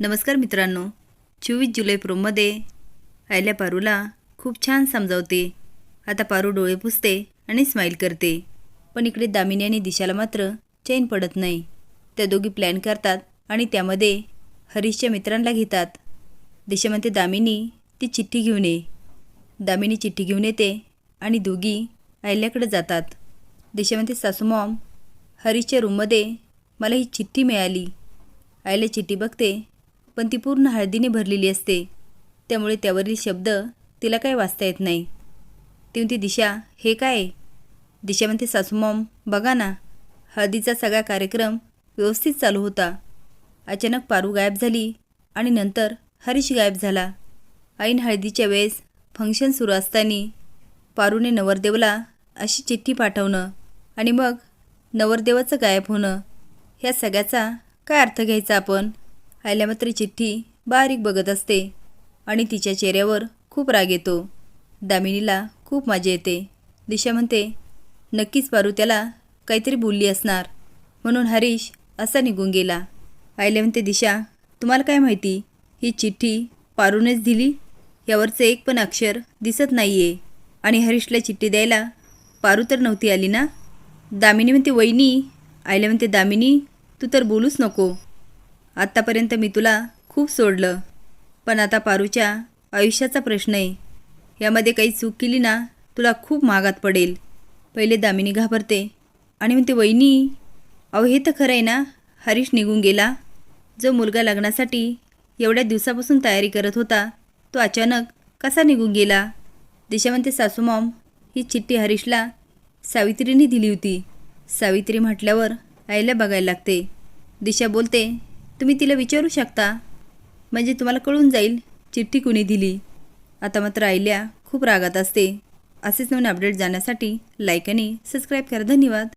नमस्कार मित्रांनो. चोवीस जुलै प्रोमध्ये आयल्या पारूला खूप छान समजावते. आता पारू डोळे पुसते आणि स्माईल करते. पण इकडे दामिनी आणि दिशाला मात्र चैन पडत नाही. त्या दोघी प्लॅन करतात आणि त्यामध्ये हरीशच्या मित्रांना घेतात. दिशा म्हणते दामिनी ती चिठ्ठी घेऊन ये. दामिनी चिठ्ठी घेऊन येते आणि दोघी आयल्याकडे जातात. दिशा म्हणते सासू मॉम हरीशच्या रूममध्ये मला ही चिठ्ठी मिळाली. आयल्या चिठ्ठी बघते पण ती पूर्ण हळदीने भरलेली असते. त्यामुळे त्यावरील शब्द तिला काय वाचता येत नाही. ती म्हणते दिशा हे काय? दिशा म्हणते सासू मॉम बघा ना हळदीचा सगळा कार्यक्रम व्यवस्थित चालू होता. अचानक पारू गायब झाली आणि नंतर हरीश गायब झाला. ऐन हळदीच्या वेळेस फंक्शन सुरू असताना पारूने नवरदेवला अशी चिठ्ठी पाठवणं आणि मग नवरदेवाचं गायब होणं ह्या सगळ्याचा काय अर्थ घ्यायचा आपण? आयल्या मात्र चिठ्ठी बारीक बघत असते आणि तिच्या चेहऱ्यावर खूप राग येतो. दामिनीला खूप मजा येते. दिशा म्हणते नक्कीच पारू त्याला काहीतरी बोलली असणार. म्हणून हरीश असा निघून गेला. आयल्या म्हणते दिशा तुम्हाला काय माहिती? ही चिठ्ठी पारूनेच दिली? यावरचं एक पण अक्षर दिसत नाही आहे आणि हरीशला चिठ्ठी द्यायला पारू तर नव्हती आली ना? दामिनी म्हणते वहिनी. आईला म्हणते दामिनी तू तर बोलूच नको. आत्तापर्यंत मी तुला खूप सोडलं. पण आता पारूच्या आयुष्याचा प्रश्न आहे. यामध्ये काही चूक केली ना तुला खूप महागात पडेल. पहिले दामिनी घाबरते. आणि म्हणते वहिनी अहो हे तर खरं आहे ना हरीश निघून गेला. जो मुलगा लग्नासाठी एवढ्या दिवसापासून तयारी करत होता तो अचानक कसा निघून गेला? दिशा म्हणते सासूमॉम ही चिठ्ठी हरीशला सावित्रीने दिली होती. सावित्री म्हटल्यावर आईला बघायला लागते. दिशा बोलते तुम्ही तिला विचारू शकता? म्हणजे तुम्हाला कळून जाईल चिठ्ठी कुणी दिली. आता मात्र आईल्या खूप रागात असते. असेच नवीन अपडेट जाण्यासाठी लाईक आणि सबस्क्राईब करा. धन्यवाद.